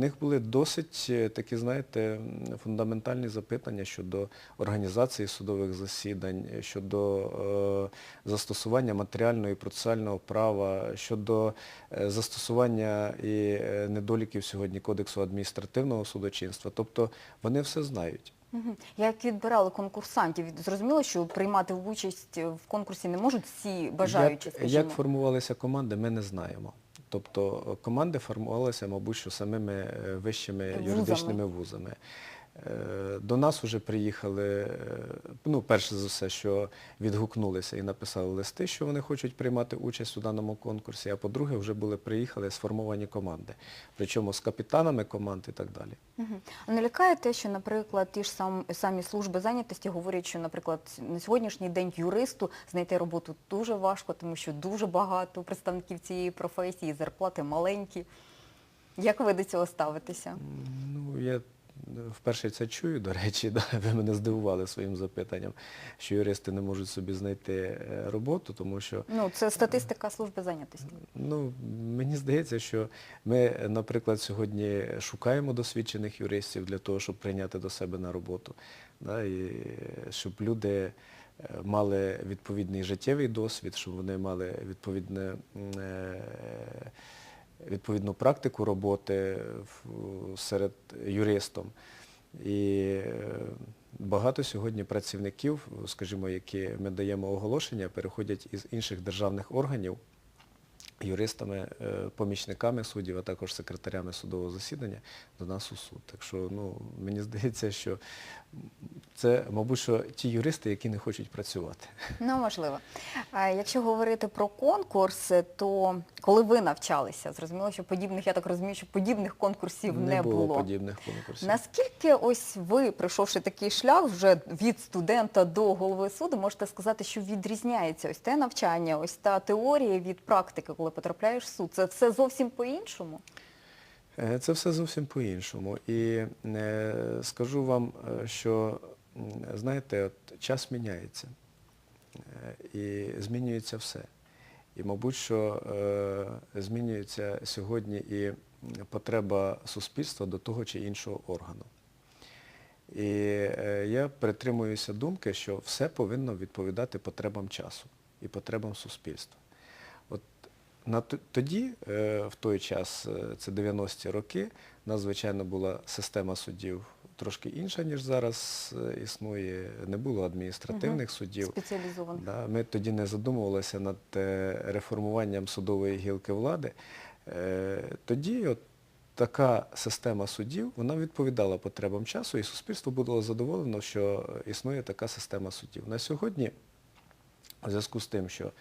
У них були досить е, такі, знаєте, фундаментальні запитання щодо організації судових засідань, е, щодо е, застосування матеріального і процесуального права, щодо застосування і недоліків сьогодні Кодексу адміністративного судочинства. Тобто вони все знають. Як відбирали конкурсантів? Зрозуміло, що приймати участь в конкурсі не можуть всі бажаючі, як, як формувалися команди, ми не знаємо. Тобто е, команди формувалися, мабуть, що самими е, вищими юридичними вузами. Е, До нас вже приїхали, е, ну, перше за все, що відгукнулися і написали листи, що вони хочуть приймати участь у даному конкурсі, а по-друге, вже були приїхали сформовані команди, причому з капітанами команд і так далі. Мгм. А не лякає те, що, наприклад, ті ж сам, самі служби зайнятості говорять, що, наприклад, на сьогоднішній день юристу знайти роботу дуже важко, тому що дуже багато представників цієї професії, зарплати маленькі. Як ви до цього ставитеся? Ну, я вперше це чую, до речі, да, ви мене здивували своїм запитанням, що юристи не можуть собі знайти е, роботу, тому що Ну, це статистика служби зайнятості. ну, мені здається, що ми, наприклад, сьогодні шукаємо досвідчених юристів для того, щоб прийняти до себе на роботу, да, і щоб люди е, мали відповідний життєвий досвід, щоб вони мали відповідне, е, відповідну практику роботи серед юристом. І е, багато сьогодні працівників, скажімо, які ми даємо оголошення, переходять із інших державних органів юристами, е, помічниками суддів, а також секретарями судового засідання до нас у суд. Так що ну, мені здається, що це, мабуть, що ті юристи, які не хочуть працювати. Ну, можливо. Якщо говорити про конкурс, то коли ви навчалися, зрозуміло, що подібних, я так розумію, що подібних конкурсів не, було подібних конкурсів. Наскільки ось ви, пройшовши такий шлях вже від студента до голови суду, можете сказати, що відрізняється ось те навчання, ось та теорія від практики, коли потрапляєш в суд? Це все зовсім по-іншому? Е, Це все зовсім по-іншому. І е, скажу вам, е, що, знаєте, от час міняється. І змінюється все. І, мабуть, що змінюється сьогодні і потреба суспільства до того чи іншого органу. І я притримуюся думки, що все повинно відповідати потребам часу і потребам суспільства. На тоді, е, в той час, е, це 90-ті роки, у нас, звичайно, була система судів трошки інша, ніж зараз е, існує. Не було адміністративних судів. Спеціалізованих. Да, ми тоді не задумувалися над реформуванням судової гілки влади. Тоді от така система судів, вона відповідала потребам часу, і суспільство було задоволено, що існує така система судів. На сьогодні, в зв'язку з тим, що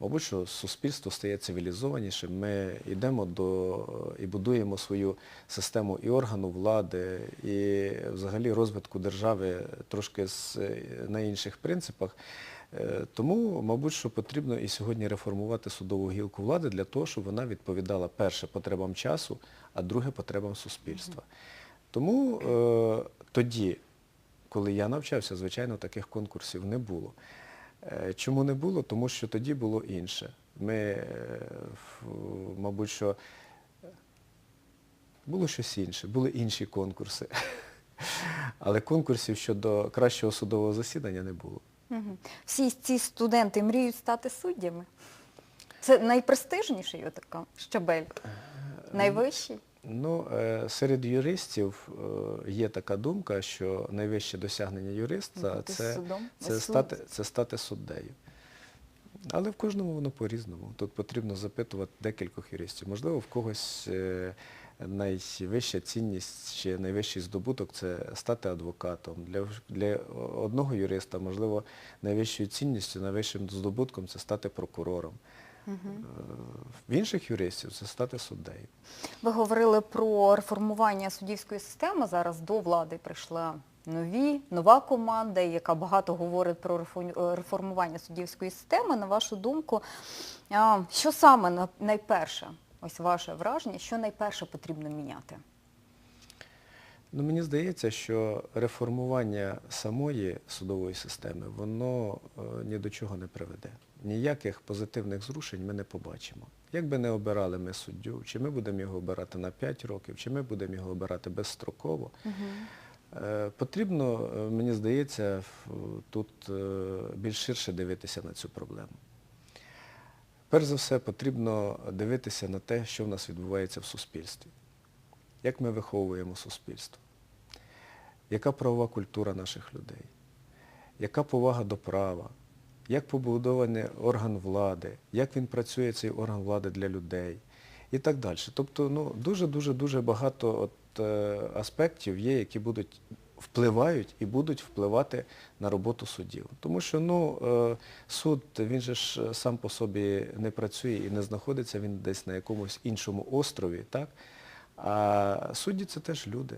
Мабуть, що суспільство стає цивілізованішим, ми йдемо до і будуємо свою систему і органу влади, і взагалі розвитку держави трошки з, на інших принципах. Е, Тому, мабуть, що потрібно і сьогодні реформувати судову гілку влади для того, щоб вона відповідала перше потребам часу, а друге потребам суспільства. Тому е, тоді, коли я навчався, звичайно, таких конкурсів не було. Е, Чому не було? Тому що тоді було інше. Ми, е, мабуть, що було щось інше, були інші конкурси. Але конкурсів щодо кращого судового засідання не було. Всі ці студенти мріють стати суддями? Це найпрестижніший отака щабель? Найвищий? Ну, е, серед юристів е, є така думка, що найвище досягнення юриста це, це, стати, це стати суддею. Але в кожному воно по-різному. Тут потрібно запитувати декількох юристів. Можливо, в когось е, найвища цінність чи найвищий здобуток це стати адвокатом. Для, для одного юриста, можливо, найвищою цінністю, найвищим здобутком це стати прокурором. Е, В інших юристів це стати суддею. Ви говорили про реформування суддівської системи. Зараз до влади прийшла нові, нова команда, яка багато говорить про е, реформування суддівської системи. На вашу думку, що саме найперше, ось ваше враження, що найперше потрібно міняти? Ну, мені здається, що реформування самої судової системи, воно е, ні до чого не приведе. Ніяких позитивних зрушень ми не побачимо. Як би не обирали ми суддю, чи ми будемо його обирати на 5 років, чи ми будемо його обирати безстроково, е, потрібно, е, мені здається, тут е, більш ширше дивитися на цю проблему. Перш за все, потрібно дивитися на те, що в нас відбувається в суспільстві. Як ми виховуємо суспільство? Яка правова культура наших людей? Яка повага до права? Як побудований орган влади? Як він працює, цей орган влади для людей? І так далі. Тобто ну, дуже-дуже-дуже багато от, е, аспектів є, які будуть впливають і будуть впливати на роботу суддів. Тому що ну, е, суд, він же ж е, сам по собі не працює і не знаходиться він десь на якомусь іншому острові, так? А судді це теж люди.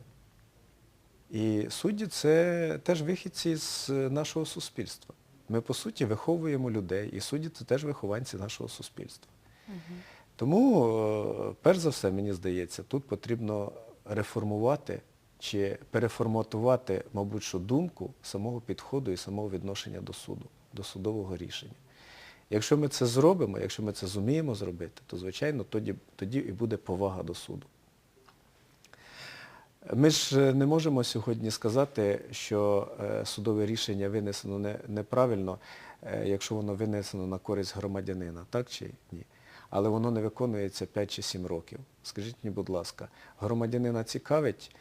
І судді це теж вихідці з нашого суспільства. Ми, по суті, виховуємо людей, і судді це теж вихованці нашого суспільства. Тому, е, перш за все, мені здається, тут потрібно реформувати чи переформатувати, мабуть, що думку самого підходу і самого відношення до суду, до судового рішення. Якщо ми це зробимо, якщо ми це зуміємо зробити, то, звичайно, тоді, тоді і буде повага до суду. Ми ж е, не можемо сьогодні сказати, що е, судове рішення винесено неправильно, е, якщо воно винесено на користь громадянина, так чи ні? Але воно не виконується 5 чи 7 років. Скажіть мені, будь ласка, громадянина цікавить,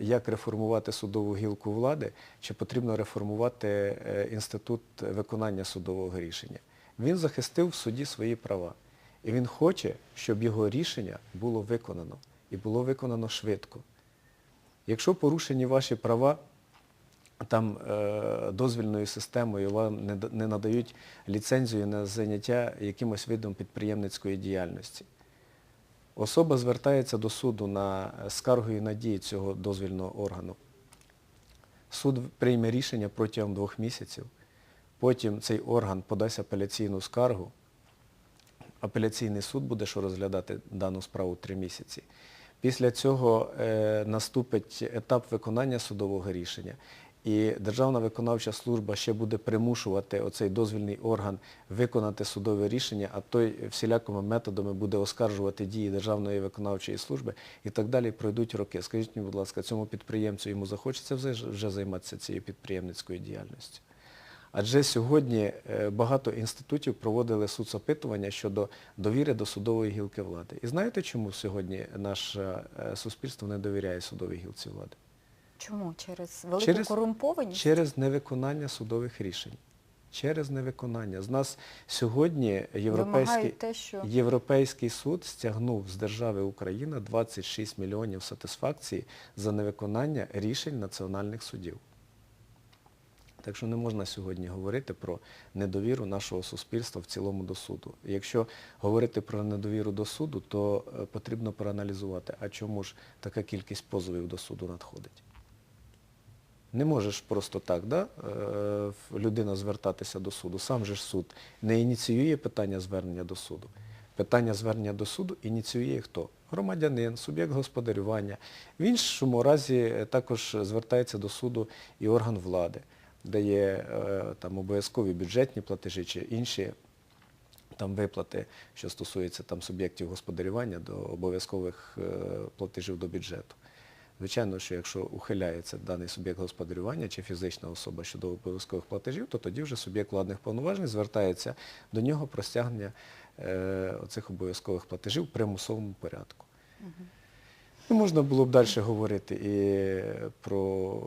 як реформувати судову гілку влади, чи потрібно реформувати інститут виконання судового рішення? Він захистив в суді свої права. І він хоче, щоб його рішення було виконано. І було виконано швидко. Якщо порушені ваші права, там е, дозвільною системою вам не, надають ліцензію на заняття якимось видом підприємницької діяльності. Особа звертається до суду на скаргою на дії цього дозвільного органу. Суд прийме рішення протягом двох місяців. Потім цей орган подасть апеляційну скаргу. Апеляційний суд буде що розглядати дану справу три місяці. Після цього е, наступить етап виконання судового рішення. І Державна виконавча служба ще буде примушувати оцей дозвільний орган виконати судове рішення, а той всілякими методами буде оскаржувати дії Державної виконавчої служби і так далі пройдуть роки. Скажіть мені, будь ласка, цьому підприємцю йому захочеться вже, вже займатися цією підприємницькою діяльністю? Адже сьогодні е, багато інститутів проводили соцопитування щодо довіри до судової гілки влади. І знаєте, чому сьогодні наше е, суспільство не довіряє судовій гілці влади? Чому? Через велику Через- корумпованість? Через невиконання судових рішень. Через невиконання. З нас сьогодні європейський, те, що... європейський суд стягнув з держави Україна 26 мільйонів сатисфакції за невиконання рішень національних судів. Так що не можна сьогодні говорити про недовіру нашого суспільства в цілому до суду. Якщо говорити про недовіру до суду, то е, потрібно проаналізувати, а чому ж така кількість позовів до суду надходить. Не можеш просто так, да, е, людина звертатися до суду. Сам же ж суд не ініціює питання звернення до суду. Питання звернення до суду ініціює хто? Громадянин, суб'єкт господарювання. В іншому разі е, також звертається до суду і орган влади, де є е, там, обов'язкові бюджетні платежі чи інші там виплати, що стосуються там суб'єктів господарювання до обов'язкових е, платежів до бюджету. Звичайно, що якщо ухиляється даний суб'єкт господарювання чи фізична особа щодо обов'язкових платежів, то тоді вже суб'єкт владних повноважень звертається до нього про стягнення е, оцих обов'язкових платежів в примусовому порядку. Ну, можна було б далі говорити і про